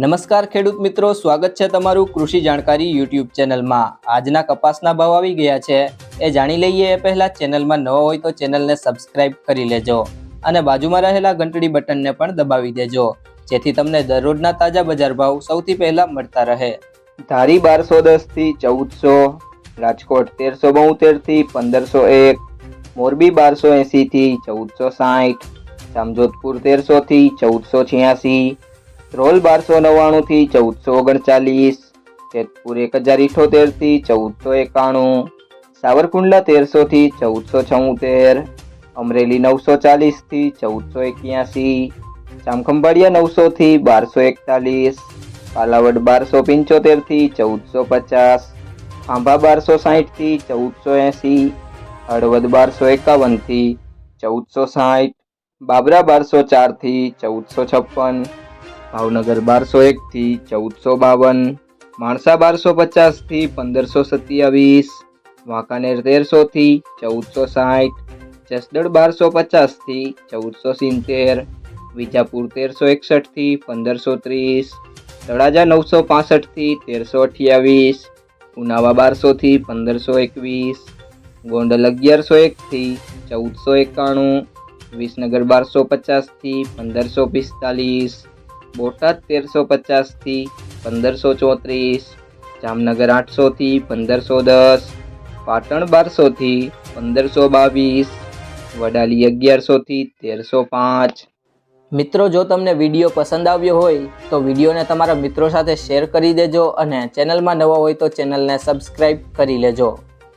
નમસ્કાર ખેડૂત મિત્રો, સ્વાગત છે તમારું કૃષિ જાણકારી યુટ્યુબ ચેનલમાં. આજના કપાસના ભાવ આવી ગયા છે. એ જાણી લઈએ એ પહેલાં ચેનલમાં નવો હોય તો ચેનલને સબસ્ક્રાઇબ કરી લેજો અને બાજુમાં રહેલા ઘંટડી બટનને પણ દબાવી દેજો. જેથી તમને દરરોજના તાજા બજાર ભાવ સૌથી પહેલાં મળતા રહે. ધારી બારસો દસથી ચૌદસો, રાજકોટ તેરસો બોતેરથી પંદરસો એક, મોરબી બારસો એંસીથી ચૌદસો સાઠ, જામજોધપુર તેરસોથી ચૌદસો છ્યાસી ધ્રોલ બારસો નવ્વાણું થી ચૌદસો ઓગણચાલીસ, જેતપુર એક હજાર ઇઠોતેરથી ચૌદસો એકાણું, સાવરકુંડલા તેરસો થી ચૌદસો છોતેર, અમરેલી નવસો ચાલીસથી ચૌદસો એક્યાસી, જામખંભાળિયા નવસો થી બારસો એકતાલીસ, પાલાવડ બારસો પંચોતેરથી ચૌદસો પચાસ, ખાંભા બારસો સાઠથી ચૌદસો એંસી, હળવદ બારસો એકાવનથી ચૌદસો સાઠ બાબરા બારસો ચારથી ચૌદસો છપ્પન ભાવનગર બારસો એકથી ચૌદસો બાવન, માણસા બારસો પચાસથી પંદરસો સત્યાવીસ, વાંકાનેર તેરસોથી ચૌદસો સાઠ, જસદણ બારસો પચાસથી ચૌદસો સિત્તેર, વિજાપુર તેરસો એકસઠથી પંદરસો ત્રીસ, તળાજા નવસો પાસઠથી તેરસો અઠ્યાવીસ, ઉનાવા બારસોથી પંદરસો એકવીસ, ગોંડલ અગિયારસો એકથી ચૌદસો એકાણું, વિસનગર બારસો પચાસથી પંદરસો પિસ્તાલીસ બોટાદ તેરસો પચાસથી પંદરસો ચોત્રીસ, જામનગર આઠસોથી પંદરસો દસ, પાટણ બારસોથી પંદરસો બાવીસ, વડાલી અગિયારસોથી તેરસો પાંચ. મિત્રો, જો તમને વીડિયો પસંદ આવ્યો હોય, તો વિડીયોને તમારા મિત્રો સાથે શેર કરી દેજો અને ચેનલમાં નવા હોય તો ચેનલને સબસ્ક્રાઈબ કરી લેજો.